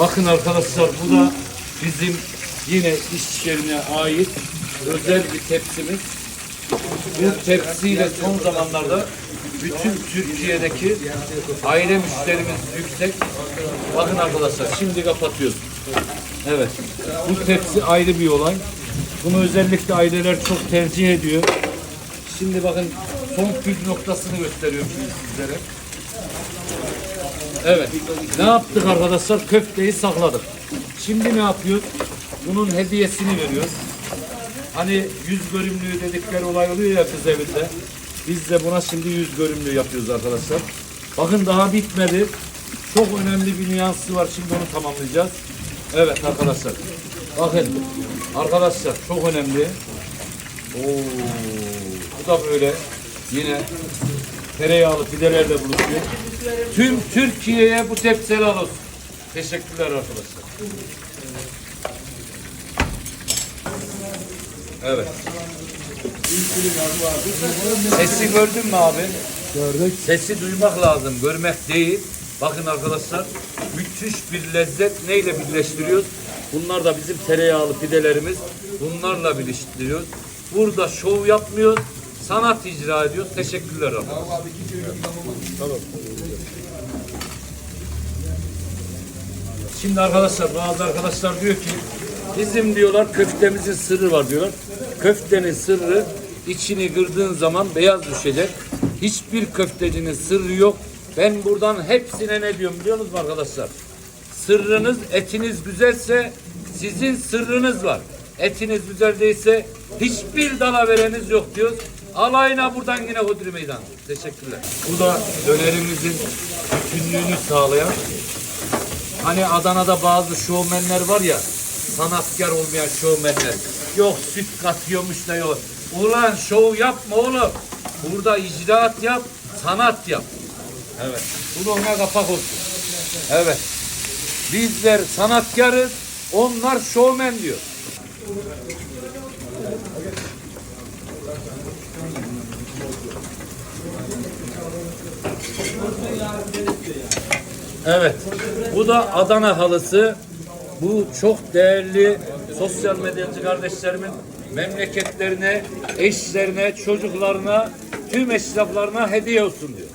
Bakın arkadaşlar bu da bizim yine iş ait özel bir tepsimiz. Bu tepsiyle son zamanlarda bütün Türkiye'deki aile müşterimiz yüksek. Bakın arkadaşlar şimdi kapatıyoruz. Evet. Bu tepsi ayrı bir olay. Bunu özellikle aileler çok tercih ediyor. Şimdi bakın son püf noktasını gösteriyorum sizlere. Evet. Ne yaptık arkadaşlar? Köfteyi sakladık. Şimdi ne yapıyoruz? Bunun hediyesini veriyoruz. Hani yüz görümlüğü dedikleri olay oluyor ya kız evinde. Biz de buna şimdi yüz görümlüğü yapıyoruz arkadaşlar. Bakın daha bitmedi. Çok önemli bir nüansı var. Şimdi onu tamamlayacağız. Evet arkadaşlar. Bakın. Arkadaşlar çok önemli. Oo, bu da böyle yine tereyağlı pidelerle buluşuyor. Tüm Türkiye'ye bu tepsileri olsun. Teşekkürler arkadaşlar. Evet. Sesi gördün mü abi? Gördük. Sesi duymak lazım, görmek değil. Bakın arkadaşlar, müthiş bir lezzet neyle birleştiriyoruz? Bunlar da bizim tereyağlı pidelerimiz. Bunlarla birleştiriyoruz. Burada şov yapmıyoruz, sanat icra ediyoruz. Teşekkürler arkadaşlar. Şimdi arkadaşlar bazı arkadaşlar diyor ki bizim diyorlar köftemizin sırrı var diyorlar. Köftenin sırrı içini kırdığın zaman beyaz düşecek. Hiçbir köftecinin sırrı yok. Ben buradan hepsine ne diyorum biliyor musunuz arkadaşlar? Sırrınız etiniz güzelse sizin sırrınız var. Etiniz güzel değilse hiçbir dala vereniz yok diyoruz. Alayına buradan yine Hodri Meydan. Teşekkürler. Bu da dönerimizin bütünlüğünü sağlayan Hani Adana'da bazı şovmenler var ya, sanatkar olmayan şovmenler. Yok süt katıyormuş da yok. Ulan şov yapma oğlum. Burada icraat yap, sanat yap. Evet. Bunu ona kapak olsun. Evet. Bizler sanatkarız, onlar şovmen diyor. Evet. Bu da Adana halısı. Bu çok değerli sosyal medyacı kardeşlerimin memleketlerine, eşlerine, çocuklarına, tüm esnaflarına hediye olsun diyor.